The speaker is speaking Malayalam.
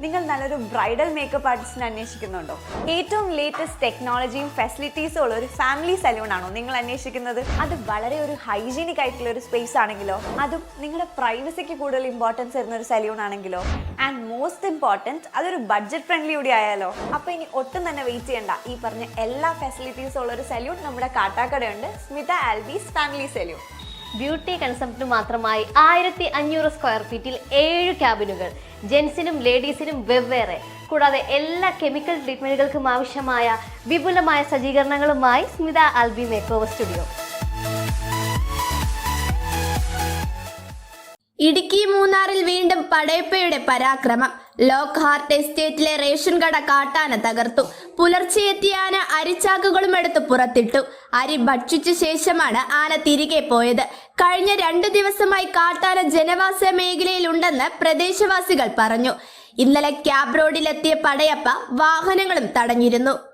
നിങ്ങൾ നല്ലൊരു ബ്രൈഡൽ മേക്കപ്പ് ആർട്ടിസ്റ്റിനെ അന്വേഷിക്കുന്നുണ്ടോ? ഏറ്റവും ലേറ്റസ്റ്റ് ടെക്നോളജിയും ഫെസിലിറ്റീസും ഉള്ള ഒരു ഫാമിലി സലൂൺ ആണോ നിങ്ങൾ അന്വേഷിക്കുന്നത്? അത് വളരെ ഒരു ഹൈജീനിക് ആയിട്ടുള്ള ഒരു സ്പേസ് ആണെങ്കിലോ? അതും നിങ്ങളുടെ പ്രൈവസിക്ക് കൂടുതൽ ഇമ്പോർട്ടൻസ് തരുന്ന ഒരു സലൂൺ ആണെങ്കിലോ? ആൻഡ് മോസ്റ്റ് ഇമ്പോർട്ടന്റ് അതൊരു ബഡ്ജറ്റ് ഫ്രണ്ട്ലി കൂടി ആയാലോ? അപ്പൊ ഇനി ഒട്ടും തന്നെ വെയിറ്റ് ചെയ്യണ്ട. ഈ പറഞ്ഞ എല്ലാ ഫെസിലിറ്റീസും ഉള്ള ഒരു സലൂൺ നമ്മുടെ കാട്ടാക്കടയുണ്ട്. Smitha Albi's family salon beauty concept മാത്രമായി ആയിരത്തി അഞ്ഞൂറ് സ്ക്വയർ ഫീറ്റിൽ ഏഴ് ക്യാബിനുകൾ ജെൻസിനും ലേഡീസിനും വെവ്വേറെ. കൂടാതെ എല്ലാ കെമിക്കൽ ട്രീറ്റ്മെന്റുകൾക്കും ആവശ്യമായ വിപുലമായ സജ്ജീകരണങ്ങളുമായി സ്മിത ആൽബി മേക്കോവർ സ്റ്റുഡിയോ. ഇടുക്കി മൂന്നാറിൽ വീണ്ടും പടയപ്പയുടെ പരാക്രമം. ലോക്ക് ഹാർട്ട് എസ്റ്റേറ്റിലെ റേഷൻ കട കാട്ടാന തകർത്തു. പുലർച്ചെ എത്തിയ ആന അരിച്ചാക്കുകളും എടുത്ത് പുറത്തിട്ടു. അരി ഭക്ഷിച്ച ശേഷമാണ് ആന തിരികെ പോയത്. കഴിഞ്ഞ രണ്ടു ദിവസമായി കാട്ടാന ജനവാസ മേഖലയിലുണ്ടെന്ന് പ്രദേശവാസികൾ പറഞ്ഞു. ഇന്നലെ ക്യാബ് റോഡിലെത്തിയ പടയപ്പ വാഹനങ്ങളും തടഞ്ഞിരുന്നു.